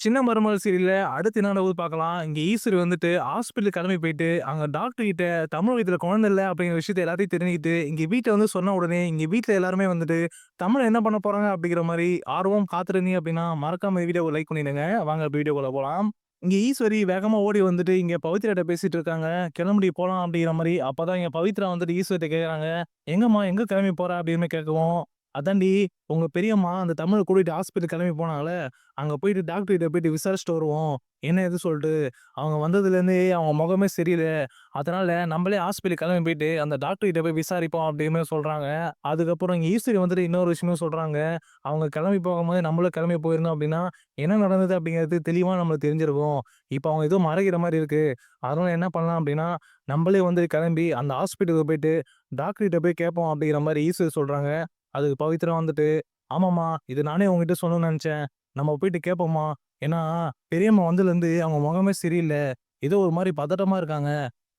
சின்ன மருமகள் சீரியல அடுத்து என்ன நடக்குது பார்க்கலாம். இங்கே ஈஸ்வரி வந்துட்டு ஹாஸ்பிட்டல் கிளம்பி போயிட்டு, அங்கே டாக்டர் கிட்ட தமிழ் வயித்துல குழந்தை இல்லை அப்படிங்கிற விஷயத்த எல்லாத்தையும் தெரிஞ்சுக்கிட்டு, இங்கே வீட்டில் வந்து சொன்ன உடனே, இங்கே வீட்டில் எல்லாருமே வந்துட்டு, தமிழ் என்ன பண்ண போறாங்க அப்படிங்கிற மாதிரி ஆர்வம் காத்திருந்தீங்க அப்படின்னா, மறக்காம வீடியோ லைக் பண்ணிடுங்க. வாங்க வீடியோக்குள்ள போகலாம் இங்கே ஈஸ்வரி வேகமாக ஓடி வந்துட்டு, இங்கே பவித்ராட்ட பேசிட்டு இருக்காங்க. "கிளம்புடி போகலாம் அப்படிங்கிற மாதிரி அப்போ தான் இங்கே பவித்ரா வந்துட்டு ஈஸ்வரிட்ட கேட்குறாங்க "எங்கம்மா எங்கே கிளம்பி போகிற அப்படின்னு கேட்கவும், அதாண்டி உங்க பெரியம்மா அந்த தமிழை கூட்டிட்டு ஹாஸ்பிட்டல் கிளம்பி போனால அங்க போயிட்டு டாக்டர் கிட்ட போயிட்டு விசாரிச்சுட்டு வருவோம். என்ன எது சொல்லிட்டு. அவங்க வந்ததுலேருந்தே அவங்க முகமே சரியில்லை அதனால நம்மளே ஹாஸ்பிட்டல் கிளம்பி போயிட்டு அந்த டாக்டர் கிட்ட போய் விசாரிப்போம்" அப்படின்னு சொல்றாங்க. அதுக்கப்புறம் இங்கே ஈஸ்வரி வந்துட்டு இன்னொரு விஷயமும் சொல்றாங்க. அவங்க கிளம்பி போகும்போது நம்மளும் கிளம்பி போயிருந்தோம் அப்படின்னா, என்ன நடந்தது அப்படிங்கிறது தெளிவா நம்மளுக்கு தெரிஞ்சிருக்கும். இப்போ அவங்க ஏதோ மறைக்கிற மாதிரி இருக்கு. அதனால என்ன பண்ணலாம் அப்படின்னா, நம்மளே வந்து கிளம்பி அந்த ஹாஸ்பிட்டலுக்கு போயிட்டு டாக்டர் கிட்ட போய் கேட்போம் அப்படிங்கிற மாதிரி ஈஸ்வரி சொல்றாங்க. அதுக்கு பவித்ரா வந்துட்டு, "ஆமாம்மா, இது நானே உங்ககிட்ட சொல்லணும்னு நினச்சேன் நம்ம போயிட்டு கேட்போம்மா. ஏன்னா, பெரியம்மா வந்ததுலேருந்து அவங்க முகமே சரியில்லை ஏதோ ஒரு மாதிரி பதட்டமாக இருக்காங்க.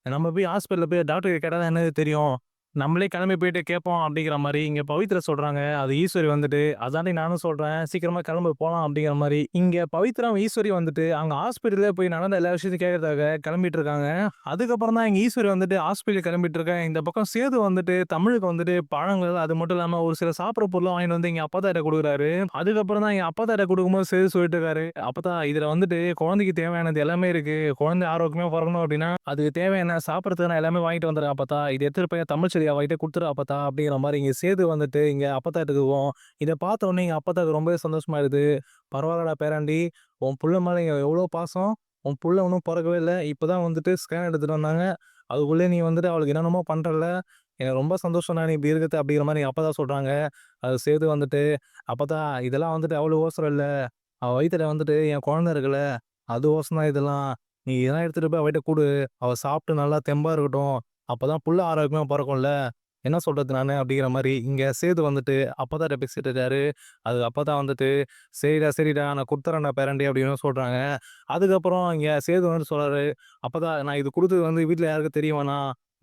நம்ம போய் ஹாஸ்பிட்டலில் போய் டாக்டர் கேட்டால் கேட்டா தான் என்னது தெரியும். நம்மளே கிளம்பி போயிட்டு கேட்போம்" அப்படிங்கிற மாதிரி இங்கே பவித்ரா சொல்கிறாங்க அது ஈஸ்வரி வந்துட்டு, "அதான்டி நானும் சொல்கிறேன் சீக்கிரமாக கிளம்பி போகலாம் அப்படிங்கிற மாதிரி இங்கே பவித்ராவும், ஈஸ்வரி வந்துட்டு அங்கே ஹாஸ்பிட்டலில் போய் நடந்த எல்லா விஷயத்தையும் கேட்கறதாக கிளம்பிட்டு இருக்காங்க. அதுக்கப்புறம் தான் இங்கே ஈஸ்வரி வந்துட்டு ஹாஸ்பிட்டல் கிளம்பிட்டு இருக்காங்க. இந்த பக்கம் சேது வந்துட்டு தமிழுக்கு வந்துட்டு பழங்கள், அது மட்டும் இல்லாமல் ஒரு சில சாப்பிட்ற பொருளும் வாங்கிட்டு வந்து எங்கள் அப்பா தாட்ட கொடுக்குறாரு அதுக்கப்புறம் தான் எங்கள் அப்பா தாட்ட கொடுக்கும்போது சேது சொல்லிட்டு இருக்காரு. "அப்பத்தா இதில் வந்துட்டு குழந்தைக்கு தேவையானது எல்லாமே இருக்குது குழந்தை ஆரோக்கியமாக பிறக்கணும் அப்படின்னா, அதுக்கு தேவையான சாப்பிடறதுக்கு நான் எல்லாமே வாங்கிட்டு வந்துடுறேன் அப்போ தான் இது எடுத்துட்டு போய் சரி அவகிட்ட கொடுத்துரு அப்பத்தா" அப்படிங்கிற மாதிரி இங்கே சேது வந்துட்டு இங்கே அப்பத்தா எடுத்துக்குவோம் இதை பார்த்த உடனே அப்பத்தாக்கு ரொம்பவே சந்தோஷமாயிடுது. பரவாயில்லடா பேராண்டி, உன் புள்ள இங்கே எவ்வளோ பாசம். உன் புள்ள பிறக்கவே இல்லை இப்போ தான் வந்துட்டு ஸ்கேன் எடுத்துகிட்டு வந்தாங்க. அதுக்குள்ளே நீ வந்துட்டு அவளுக்கு என்னென்னமோ பண்ணுறல எனக்கு ரொம்ப சந்தோஷம் நீ இப்படி இருக்கிறது" அப்படிங்கிற மாரி அப்போ தான் சொல்கிறாங்க அது சேது வந்துட்டு, "அப்பத்தா இதெல்லாம் வந்துட்டு அவ்வளோ ஓசரம் இல்லை அவள் வயித்துல வந்துட்டு என் குழந்தை இருக்குல்ல, அதுவோசரம் தான் இதெல்லாம். நீ இதெல்லாம் எடுத்துகிட்டு போய் அவகிட்ட கூடு அவள் சாப்பிட்டு நல்லா தெம்பாக இருக்கட்டும். அப்பதான் புள்ள ஆரோக்கியமாக பிறக்கும்ல. என்ன சொல்கிறது நான்? அப்படிங்கிற மாதிரி இங்கே சேது வந்துட்டு அப்போ பேசிட்டு இருக்காரு. அது அப்போ தான் வந்துட்டு, "சரிடா, சரிடா நான் குடுத்துர்றேன்டா பேரண்டி அப்படின்னு சொல்கிறாங்க அதுக்கப்புறம் இங்கே சேது வந்து அப்போ தான் நான் இது கொடுத்தது வந்து வீட்டில் யாருக்கும் தெரிய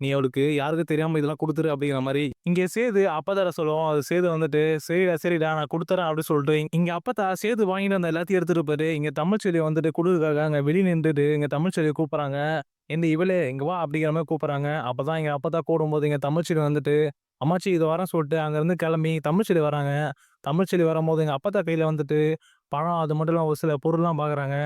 நீ அவளுக்கு யாருக்கும் தெரியாமல் இதெல்லாம் கொடுத்துரு அப்படிங்கிற மாதிரி இங்கே சேது அப்பதார சொல்லுவோம் அது சேது வந்துட்டு, "சரிடா, சரிடா நான் கொடுத்துறேன் அப்படின்னு சொல்லிட்டு, இங்கே அப்பத்தா சேது வாங்கிட்டு வந்த எல்லாத்தையும் எடுத்துகிட்டு போயிட்டு, இங்கே தமிழ்ச்செல்விய வந்துட்டு குடுக்கறதுக்காக அங்கே வெளியே நின்றுட்டு இங்கே தமிழ்ச்செல்விய கூப்பிட்றாங்க. இந்த இவளே இங்கே வா" அப்படிங்கிற மாதிரி கூப்பிட்றாங்க அப்போ தான் எங்கள் எங்க தான் கூடும்போது எங்கள் தமிழ்ச்செல்வி வந்துட்டு, "அம்மாச்சி இது வரேன் சொல்லிட்டு அங்கேருந்து கிளம்பி தமிழ்ச்செல்வி வராங்க. தமிழ்ச்செல்வி வரும்போது எங்கள் அப்பா தான் கையில் வந்துட்டு பழம், அது மட்டும் இல்லாமல் ஒரு சில பொருள்லாம் பார்க்குறாங்க.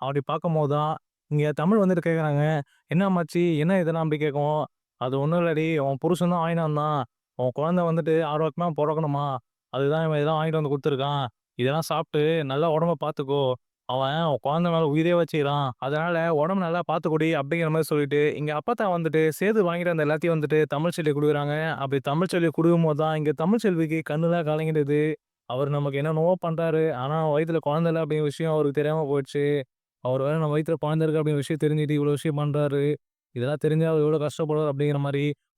அப்படி பார்க்கும்போது தான் இங்கே தமிழ் வந்துட்டு கேட்குறாங்க "என்ன அம்மாச்சி என்ன இதெல்லாம்?" அப்படி கேட்கும் "அது ஒன்றும் இல்லடி, உன் புருஷன் தான் வாங்கிட்டு வந்தான். உன் குழந்தை வந்துட்டு ஆரோக்கியமாக பிறக்கணுமா அதுதான் இவன் இதெல்லாம் வாங்கிட்டு வந்து கொடுத்துருக்கான் இதெல்லாம் சாப்பிட்டு நல்லா உடம்ப பார்த்துக்கோ. அவன் குழந்த மேல உயிரே வச்சுக்கிறான். அதனால உடம்ப நல்லா பார்த்துக்கோடி" அப்படிங்கிற மாதிரி சொல்லிட்டு, இங்க அப்பத்தா வந்துட்டு சேது வாங்கிட்டு வந்த எல்லாத்தையும் வந்துட்டு தமிழ்ச்செல்வியை கொடுக்குறாங்க அப்படி தமிழ் தமிழ்ச்செல்விக்கு குடுக்கும்போது தான் இங்க தமிழ்ச்செல்விக்கு கண்ணுலாம் கலங்கிடுது. அவர் நமக்கு என்னென்னவோ பண்றாரு. ஆனா வயிற்றுல குழந்தை இல்லை அப்படிங்கிற விஷயம் அவருக்கு தெரியாம போயிடுச்சு. அவர் வேற நம்ம வயிற்றுல குழந்தை இருக்கு அப்படிங்கிற விஷயம் தெரிஞ்சுட்டு இவ்வளோ விஷயம் பண்றாரு. இதெல்லாம் தெரிஞ்சு அவர் எவ்வளோ கஷ்டப்படுவார் அப்படிங்கிற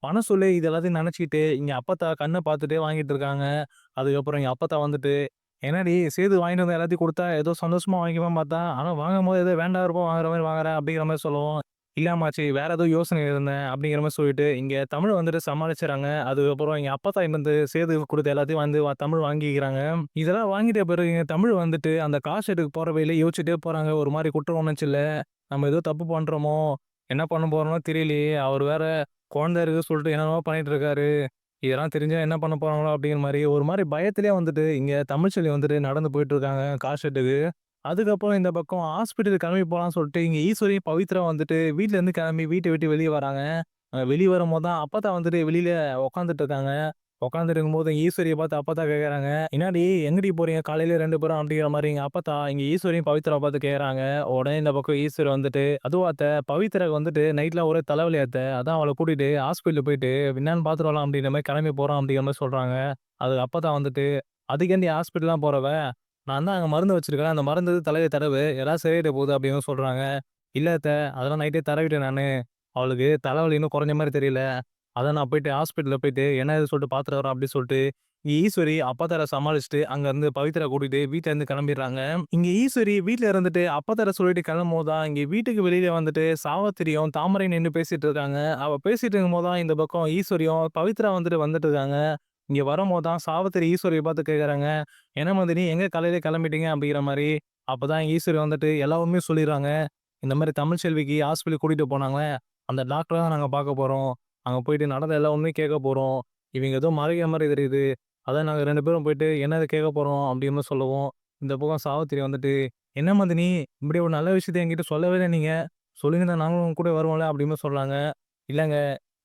பண சொல்லி இது எல்லாத்தையும் நினச்சிக்கிட்டு இங்க அப்பத்தா கண்ணை பார்த்துட்டே வாங்கிட்டு இருக்காங்க. அதுக்கப்புறம் எங்கள் அப்பத்தா வந்துட்டு, "என்னடி சேது வாங்கிட்டு வந்து எல்லாத்தையும் கொடுத்தா ஏதோ சந்தோஷமா வாங்கிக்குவான்னு பார்த்தா, ஆனா வாங்கும்போது ஏதோ வேண்டா இருப்போம் வாங்குற மாதிரி வாங்குறேன் அப்படிங்கிற மாதிரி சொல்லுவோம் இல்லாமாச்சு வேற ஏதோ யோசனை இருந்தேன்" அப்படிங்கிற மாதிரி சொல்லிட்டு, இங்கே தமிழ் வந்துட்டு சமாளிச்சுறாங்க. அதுக்கப்புறம் எங்கள் அப்பா தாய் வந்து சேது கொடுத்த எல்லாத்தையும் வந்து தமிழ் வாங்கிக்கிறாங்க. இதெல்லாம் வாங்கிட்ட பிறகு இங்கே தமிழ் வந்துட்டு அந்த காசு எடுக்க போகிற வழியில யோசிச்சுட்டே போகிறாங்க ஒரு மாதிரி குற்ற உணர்ச்சியில, "நம்ம ஏதோ தப்பு பண்ணுறோமோ என்ன பண்ண போகிறோமோ தெரியலையே! அவர் வேற குழந்தை இருக்குன்னு சொல்லிட்டு என்னென்னமோ பண்ணிட்டு இருக்காரு. இதெல்லாம் தெரிஞ்சால் என்ன பண்ண போகிறாங்களோ அப்படிங்கிற மாதிரி ஒரு மாதிரி பயத்திலே வந்துட்டு இங்கே தமிழ்ச்செல்வி வந்துட்டு நடந்து போயிட்டு இருக்காங்க கார் ஷெட்டுக்கு. அதுக்கப்புறம் இந்த பக்கம் ஹாஸ்பிட்டல் கிளம்பி போகலான்னு சொல்லிட்டு, இங்கே ஈஸ்வரியும், பவித்ரா வந்துட்டு வீட்டிலேருந்து கிளம்பி வீட்டை விட்டு வெளியே வராங்க. வெளியே வரும்போது தான் அப்பத்தா வந்துட்டு வெளியில் உட்காந்துட்டு இருக்காங்க. உட்காந்துட்டு இருக்கும்போது ஈஸ்வரிய பார்த்து அப்பத்தா கேட்குறாங்க என்னடி எங்கடி போறீங்க காலையில ரெண்டு பேரும்?" அப்படிங்கிற மாதிரி அப்பா அப்பத்தா இங்க ஈஸ்வரியும், பவித்ரா பார்த்து கேட்குறாங்க உடனே இந்த பக்கம் ஈஸ்வரி வந்துட்டு, அதுவாத்த பவித்ராக்கு வந்துட்டு நைட்ல ஒரே தலைவலி அத்த. அதான் அவளை கூட்டிட்டு ஹாஸ்பிட்டல் போயிட்டு என்னான்னு பார்த்துட்டு வரலாம் அப்படிங்கிற மாதிரி கிளம்பி போறோம்" அப்படிங்கிற மாதிரி சொல்றாங்க. அதுக்கு அப்பத்தா வந்துட்டு, அதுக்கேண்டி ஹாஸ்பிட்டல்லாம் போகிறவ நான் தான் அங்கே மருந்து வச்சிருக்கேன். அந்த மருந்து தலையை தடவு. எல்லாம் சரியாயிட போகுது" அப்படின்னு சொல்றாங்க. இல்லாத்த அதெல்லாம் நைட்டே தடவிட்டேன் நான் அவளுக்கு தலைவலி இன்னும் குறைஞ்ச மாதிரி தெரியல. அதை நான் போயிட்டு ஹாஸ்பிட்டலில் போயிட்டு என்ன ஏதுன்னு சொல்லிட்டு பார்த்துட்டு வரோம் அப்படின்னு சொல்லிட்டு, ஈஸ்வரி அப்பத்தார சமாளிச்சுட்டு அங்கேருந்து பவித்ரா கூட்டிட்டு வீட்டிலேருந்து கிளம்பிடுறாங்க. இங்க ஈஸ்வரி வீட்டில் இருந்துட்டு அப்பத்தார சொல்லிட்டு கிளம்பும்போது தான், இங்க வீட்டுக்கு வெளியில வந்துட்டு சாவித்திரியும், தாமரை நின்று பேசிட்டு இருக்காங்க. அவ பேசிட்டு இருக்கும்போது தான் இந்த பக்கம் ஈஸ்வரியும், பவித்ரா வந்துட்டு வந்துட்டு இருக்காங்க. இங்க வரும்போது தான் சாவித்திரி ஈஸ்வரியை பார்த்து கேட்குறாங்க "என்ன மாதிரி எங்க காலையிலே கிளம்பிட்டீங்க?" அப்படிங்கிற மாரி. அப்பதான் ஈஸ்வரி வந்துட்டு எல்லாருமே சொல்லிடுறாங்க. இந்த மாதிரி தமிழ்ச்செல்விக்கு ஹாஸ்பிட்டலுக்கு கூட்டிட்டு போனாங்க. அந்த டாக்டரை தான் நாங்கள் பார்க்க போகிறோம் அங்கே போயிட்டு நடந்த எல்லா உண்மையும் கேட்க போகிறோம் இவங்க ஏதோ மறைக்கிற மாதிரி தெரியுது. அதான் நாங்கள் ரெண்டு பேரும் போயிட்டு என்னது கேட்க போகிறோம் அப்படின்னு சொல்லுவோம் இந்த பக்கம் சாவத்திரி வந்துட்டு, "என்ன மதினி இப்படி ஒரு நல்ல விஷயத்த என்கிட்ட சொல்லவே இல்லை நீங்கள் சொல்லியிருந்தா நாங்களும் உங்க கூட வருவோம்ல" அப்படின்னு சொல்கிறாங்க இல்லைங்க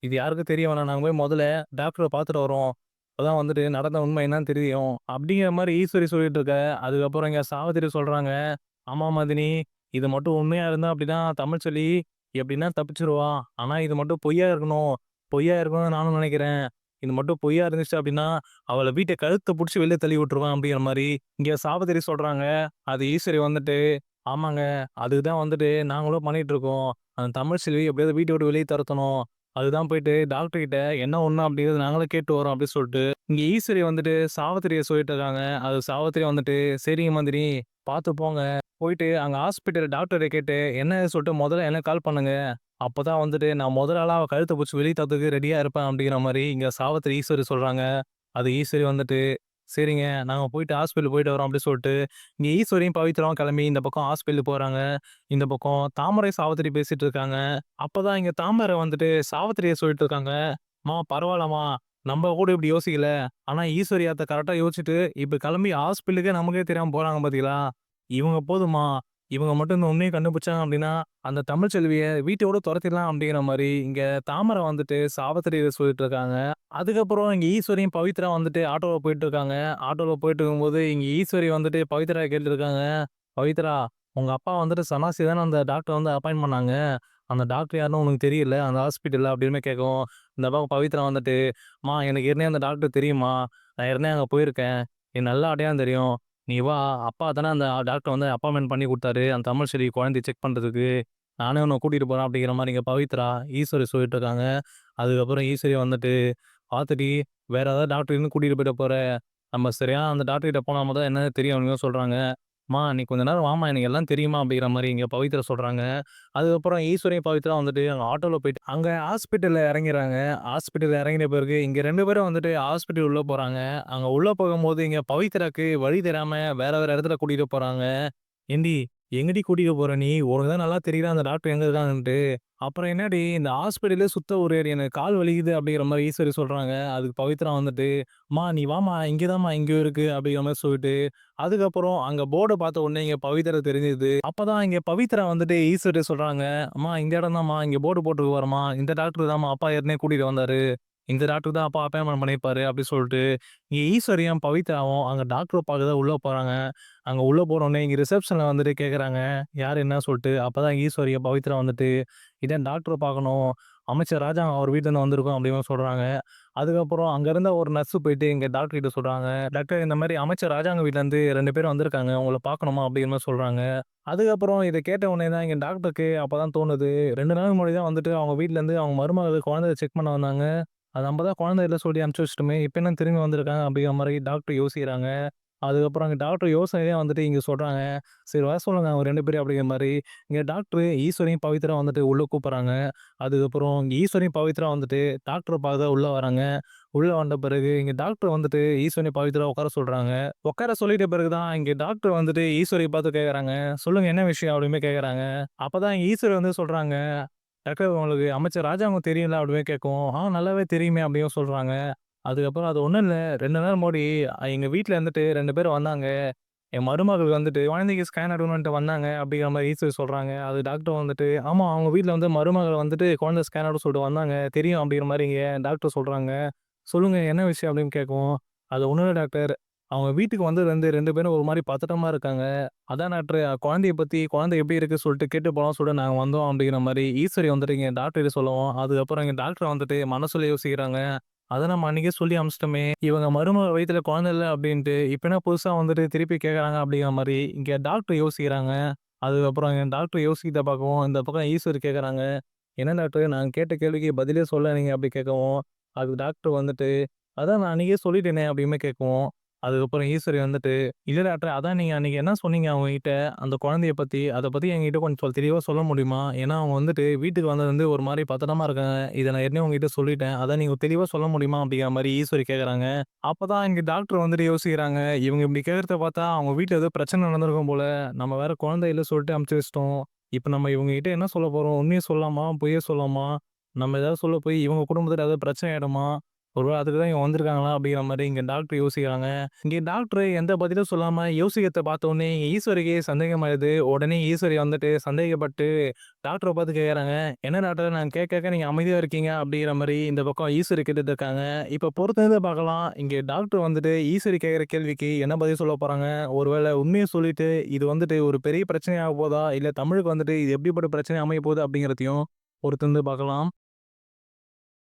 இது யாருக்கும் தெரிய வேணாம். நாங்கள் போய் முதல்ல டாக்டரை பார்த்துட்டு வரோம். அப்பதான் வந்துட்டு நடந்த உண்மை என்னன்னு தெரியும்." அப்படிங்கிற மாதிரி ஈஸ்வரி சொல்லிட்டு இருக்க, அதுக்கப்புறம் இங்கே சாவத்திரி சொல்கிறாங்க ஆமாம் மதினி இது மட்டும் உண்மையாக இருந்தால் அப்படின்னா தமிழ் சொல்லி எப்படின்னா தப்பிச்சுருவா. ஆனால் இது மட்டும் பொய்யா இருக்கணும். பொய்யா இருக்கணும்னு நானும் நினைக்கிறேன். இது மட்டும் பொய்யா இருந்துச்சு அப்படின்னா, அவளை வீட்டை கழுத்தை பிடிச்சி வெளியே தள்ளி விட்டுருவான் அப்படிங்கிற மாதிரி இங்கே சாவித்திரி சொல்றாங்க. அது ஈஸ்வரி வந்துட்டு, "ஆமாங்க. அதுக்கு தான் வந்துட்டு நாங்களும் பண்ணிட்டு இருக்கோம். அந்த தமிழ்ச்செல்வி எப்படியாவது வீட்டை விட்டு வெளியே தரத்தணும் அதுதான் போயிட்டு டாக்டர் கிட்ட என்ன ஒன்று அப்படிங்கிறது நாங்களும் கேட்டு வரோம்." அப்படின்னு சொல்லிட்டு இங்க ஈஸ்வரி வந்துட்டு சாவத்திரியை சொல்லிட்டு இருக்காங்க. அது சாவத்திரி வந்துட்டு, "சரிங்க மந்திரி பார்த்து போங்க. போயிட்டு அங்கே ஹாஸ்பிட்டல் டாக்டரை கேட்டு என்ன சொல்லிட்டு முதல்ல எனக்கு கால் பண்ணுங்க. அப்போ தான் வந்துட்டு நான் முதல் ஆளாக கழுத்தை கழுத்த வெளியே தத்துக்கு ரெடியாக இருப்பேன்." அப்படிங்கிற மாதிரி இங்கே சாவத்திரி ஈஸ்வரி சொல்கிறாங்க அது ஈஸ்வரி வந்துட்டு, "சரிங்க நாங்கள் போயிட்டு ஹாஸ்பிட்டல் போயிட்டு வரோம்." அப்படின்னு சொல்லிட்டு இங்கே ஈஸ்வரியும் பவித்ராவும் கிளம்பி இந்த பக்கம் ஹாஸ்பிட்டல் போகிறாங்க இந்த பக்கம் தாமரை, சாவித்திரி பேசிகிட்டு இருக்காங்க. அப்போ தான் இங்கே தாமரை வந்துட்டு சாவத்திரியை சொல்லிட்டு இருக்காங்க, மா பரவாயில்லம்மா நம்ம கூட இப்படி யோசிக்கல. ஆனால் ஈஸ்வரி அத்த கரெக்டாக யோசிச்சுட்டு இப்போ கிளம்பி ஹாஸ்பிட்டலுக்கே நமக்கே தெரியாமல் போகிறாங்க பார்த்தீங்களா? இவங்க போதும்மா. இவங்க மட்டும் இந்த உண்மையை கண்டுபிடிச்சாங்க அப்படின்னா, அந்த தமிழ் செல்வியை வீட்டோட துரத்திடலாம்." அப்படிங்கிற மாதிரி இங்கே தாமரை வந்துட்டு சாவித்திரிட்ட சொல்லிட்டு இருக்காங்க. அதுக்கப்புறம் இங்கே ஈஸ்வரியும், பவித்ரா வந்துட்டு ஆட்டோவில் போயிட்டு இருக்காங்க. ஆட்டோவில் போயிட்டு இருக்கும்போது இங்கே ஈஸ்வரி வந்துட்டு பவித்ரா கேட்டுருக்காங்க "பவித்ரா உங்கள் அப்பா வந்துட்டு சனாசி தானே அந்த டாக்டர் வந்து அப்பாயிண்ட் பண்ணாங்க. அந்த டாக்டர் யாருன்னு உனக்கு தெரியல அந்த ஹாஸ்பிட்டலில் அப்படின்னு கேட்கும் இந்த பக்கம் பவித்ரா வந்துட்டு, மா எனக்கு ஏற்கனவே அந்த டாக்டர் தெரியுமா நான் ஏற்கனவே அங்கே போயிருக்கேன். என் நல்லா அடையாளம் தெரியும். நீ வா. அப்பா தானே அந்த டாக்டர் வந்து அப்பாயின்மெண்ட் பண்ணி கொடுத்தாரு அந்த தமிழ்ச்செல்வி குழந்தைய செக் பண்ணுறதுக்கு நானே உன்னை கூட்டிகிட்டு போகிறேன் அப்படிங்கிற மாதிரி இங்கே பவித்ரா, ஈஸ்வரி சொல்லிட்டு இருக்காங்க. அதுக்கப்புறம் ஈஸ்வரி வந்துட்டு, பார்த்துட்டி வேறு ஏதாவது டாக்டர் இருந்து கூட்டிகிட்டு போயிட்டு போகிற நம்ம சரியா அந்த டாக்டர்கிட்ட போனால் மட்டும் தான் என்னன்னு தெரியும்." அவங்க சொல்கிறாங்க "அம்மா நீ கொஞ்ச நேரம் வாம்மா. எனக்கு எல்லாம் தெரியுமா அப்படிங்கிற மாதிரி இங்கே பவித்ரா சொல்கிறாங்க அதுக்கப்புறம் ஈஸ்வரியும், பவித்ரா வந்துட்டு அங்கே ஆட்டோவில் போயிட்டு அங்கே ஹாஸ்பிட்டலில் இறங்கிறாங்க. ஹாஸ்பிட்டலில் இறங்கின பிறகு இங்கே ரெண்டு பேரும் வந்துட்டு ஹாஸ்பிட்டல் உள்ளே போகிறாங்க அங்கே உள்ளே போகும்போது இங்கே பவித்ராக்கு வழி தெரியாம வேற வேறு இடத்துல கூட்டிகிட்டு போகிறாங்க ஏந்தி எங்கடி கூட்டிட்டு போற நீ? உனக்கு தான் நல்லா தெரியுதா அந்த டாக்டர் எங்க இருக்காங்கன்ட்டு. அப்புறம் என்னடி இந்த ஹாஸ்பிட்டலே சுத்த ஒரு எனக்கு கால் வலிக்குது." அப்படிங்கிற மாதிரி ஈஸ்வரி சொல்றாங்க. அதுக்கு பவித்ரா வந்துட்டு, "அம்மா நீ வாமா இங்கே தான்மா இங்கேயும் இருக்கு." அப்படிங்கிற மாதிரி சொல்லிட்டு, அதுக்கப்புறம் அங்க போர்டை பார்த்த உடனே இங்க பவித்ரா தெரிஞ்சது. அப்பதான் இங்க பவித்ரா வந்துட்டு ஈஸ்வரி சொல்றாங்க, "அம்மா இந்த இடம் தான்மா இங்க போர்டு போட்டிருக்கு வரமா இந்த டாக்டர் தான்ம்மா அப்பா ஏற்கனவே கூட்டிட்டு வந்தாரு. இந்த டாக்டர் தான் அப்பா அப்பாயின்ட்மென்ட் பண்ணியிருப்பாரு." அப்படி சொல்லிட்டு இங்கே ஈஸ்வரியும், பவித்ராவும் அங்கே டாக்டரை பார்க்க தான் உள்ளே போகிறாங்க அங்கே உள்ளே போகிறோன்னே இங்கே ரிசப்ஷனில் வந்துட்டு கேட்குறாங்க யார் என்ன சொல்லிட்டு. அப்போ தான் ஈஸ்வரியும், பவித்ரா வந்துட்டு, "இதான் டாக்டரை பார்க்கணும். அமைச்சர் ராஜா அவர் வீட்டிலேருந்து வந்திருக்கோம்." அப்படின்னு சொல்கிறாங்க அதுக்கப்புறம் அங்கேருந்த ஒரு நர்ஸ் போயிட்டு இங்கே டாக்டர் கிட்ட "டாக்டர் இந்த மாதிரி அமைச்சர் ராஜாங்க வீட்டிலேருந்து ரெண்டு பேர் வந்திருக்காங்க. உங்களை பார்க்கணுமா?" அப்படின்னு சொல்கிறாங்க அதுக்கப்புறம் இதை கேட்ட உடனே தான் இங்கே டாக்டருக்கு அப்போ தான் தோணுது, ரெண்டு நாள் முன்னாடி தான் வந்துட்டு அவங்க வீட்டிலேருந்து அவங்க மருமக குழந்தைய செக் பண்ண வந்தாங்க. அது நம்ம தான் குழந்தை சொல்லி அனுப்பிச்சி வச்சிட்டுமே இப்போ என்ன திரும்பி வந்திருக்காங்க அப்படிங்கிற மாதிரி டாக்டர் யோசிக்கிறாங்க. அதுக்கப்புறம் அங்கே டாக்டர் யோசனையே வந்துட்டு இங்கே சொல்கிறாங்க "சரி வர சொல்லுங்க அவங்க ரெண்டு பேரும் அப்படிங்கிற மாதிரி இங்கே டாக்டர் ஈஸ்வரியும், பவித்ரா வந்துட்டு உள்ளே கூப்பிட்றாங்க அதுக்கப்புறம் இங்கே ஈஸ்வரியும், பவித்ரா வந்துட்டு டாக்டர பார்க்க உள்ளே வராங்க. உள்ளே வந்த பிறகு இங்கே டாக்டர் வந்துட்டு ஈஸ்வரியும், பவித்ரா உட்கார சொல்கிறாங்க உட்கார சொல்லிட்ட பிறகு தான் இங்கே டாக்டர் வந்துட்டு ஈஸ்வரியை பார்த்து கேட்குறாங்க சொல்லுங்கள் என்ன விஷயம்?" அப்படின்னு கேட்குறாங்க அப்போ தான் ஈஸ்வரி வந்து சொல்கிறாங்க "டாக்டர் உங்களுக்கு அமைச்சர் ராஜாங்கம் தெரியும்ல?" அப்படின்னு கேட்கும் "ஆ நல்லாவே தெரியுமே." அப்படின்னு சொல்கிறாங்க அதுக்கப்புறம் அது ஒன்றும் இல்லை ரெண்டு நாள் மோடி எங்கள் வீட்டில் இருந்துட்டு ரெண்டு பேர் வந்தாங்க. என் மருமகளுக்கு வந்துட்டு குழந்தைக்கு ஸ்கேன் எடுக்கணுன்ட்டு வந்தாங்க அப்படிங்கிற மாதிரி ஈஸ்வரி சொல்கிறாங்க அது டாக்டர் வந்துட்டு, ஆமாம் அவங்க வீட்டில் வந்து மருமகள் வந்துட்டு குழந்தை ஸ்கேன் எடுக்க சொல்லிட்டு வந்தாங்க. தெரியும்." அப்படிங்கிற மாதிரி இங்க டாக்டர் சொல்கிறாங்க சொல்லுங்கள் என்ன விஷயம்?" அப்படின்னு கேட்கும் "அது ஒன்றும் இல்லை டாக்டர். அவங்க வீட்டுக்கு வந்து ரெண்டு ரெண்டு பேரும் ஒரு மாதிரி பதட்டமா இருக்காங்க. அதான் டாக்டர் குழந்தைய பத்தி குழந்தை எப்படி இருக்கு சொல்லிட்டு கேட்டு போலாம் சொல்லிட்டு நாங்க வந்தோம்." அப்படிங்கிற மாதிரி ஈஸ்வரி வந்துட்டு டாக்டர் சொல்லுவோம் அதுக்கப்புறம் இங்க டாக்டர் வந்துட்டு மனசுல யோசிக்கிறாங்க, அதை நம்ம அன்னைக்கே சொல்லி அமிச்சிட்டோமே இவங்க மருமக வயிற்றுல குழந்தை இல்லை அப்படின்ட்டு. இப்ப என்ன புதுசா வந்துட்டு திருப்பி கேட்குறாங்க அப்படிங்கிற மாதிரி இங்கே டாக்டர் யோசிக்கிறாங்க. அதுக்கப்புறம் என் டாக்டர் யோசிக்கிட்ட பார்க்கவும், இந்த பக்கம் ஈஸ்வரி கேட்குறாங்க "என்ன டாக்டர் நாங்கள் கேட்ட கேள்விக்கு பதிலே சொல்ல நீங்கள் அப்படி கேட்கவும், அதுக்கு டாக்டர் வந்துட்டு, "அதான் நான் அன்னைக்கே சொல்லிட்டேனே." அப்படின்னு கேட்கவும், அதுக்கப்புறம் ஈஸ்வரி வந்துட்டு, இல்லை டாக்டர் அதான் நீங்கள் அன்றைக்கி என்ன சொன்னீங்க அவங்ககிட்ட, அந்த குழந்தைய பற்றி அதை பற்றி என்கிட்ட கொஞ்சம் சொல் தெளிவாக சொல்ல முடியுமா? ஏன்னா அவங்க வந்துட்டு வீட்டுக்கு வந்தது வந்து ஒரு மாதிரி பத்திரமா இருக்காங்க. இதை நான் ஏற்கனவே உங்ககிட்ட சொல்லிட்டேன். அதான் நீங்கள் தெளிவாக சொல்ல முடியுமா?" அப்படிங்கிற மாதிரி ஈஸ்வரி கேட்குறாங்க அப்போ தான் இங்கே டாக்டர் வந்துட்டு யோசிக்கிறாங்க. இவங்க இப்படி கேட்கறத பார்த்தா அவங்க வீட்டில் ஏதோ பிரச்சனை நடந்திருக்கும் போல. நம்ம வேற குழந்தையில சொல்லிட்டு அனுப்பிச்சு வச்சிட்டோம் இப்போ நம்ம இவங்ககிட்ட என்ன சொல்ல போகிறோம் உண்மையை சொல்லலாமா? பொய்யே சொல்லலாமா? நம்ம ஏதாவது சொல்ல போய் இவங்க குடும்பத்தில் ஏதாவது பிரச்சனை ஆகிடுமா ஒருவேளை அதுக்கு தான் இவங்க வந்திருக்காங்களா? அப்படிங்கிற மாதிரி இங்கே டாக்டர் யோசிக்கிறாங்க. இங்கே டாக்டர் எந்த பதிலும் சொல்லாமல் யோசிக்கத்தை பார்த்தோன்னே ஈஸ்வரிக்கு சந்தேகமாயிடுது. உடனே ஈஸ்வரி வந்துட்டு சந்தேகப்பட்டு டாக்டரை பார்த்து கேட்குறாங்க "என்ன டாக்டர் நான் கேட்க கேட்க அமைதியாக இருக்கீங்க?" அப்படிங்கிற மாதிரி இந்த பக்கம் ஈஸ்வரி கேட்டுட்டு இருக்காங்க. இப்போ பொறுத்திருந்து பார்க்கலாம். இங்கே டாக்டர் வந்துட்டு ஈஸ்வரி கேட்குற கேள்விக்கு என்ன பதில் சொல்ல போகிறாங்க ஒருவேளை உண்மையை சொல்லிட்டு இது வந்துட்டு ஒரு பெரிய பிரச்சனையாக போதா? இல்லை தமிழுக்கு வந்துட்டு இது எப்படிப்பட்ட பிரச்சனை அமைய போகுது அப்படிங்கிறதையும் பொறுத்திருந்து பார்க்கலாம்.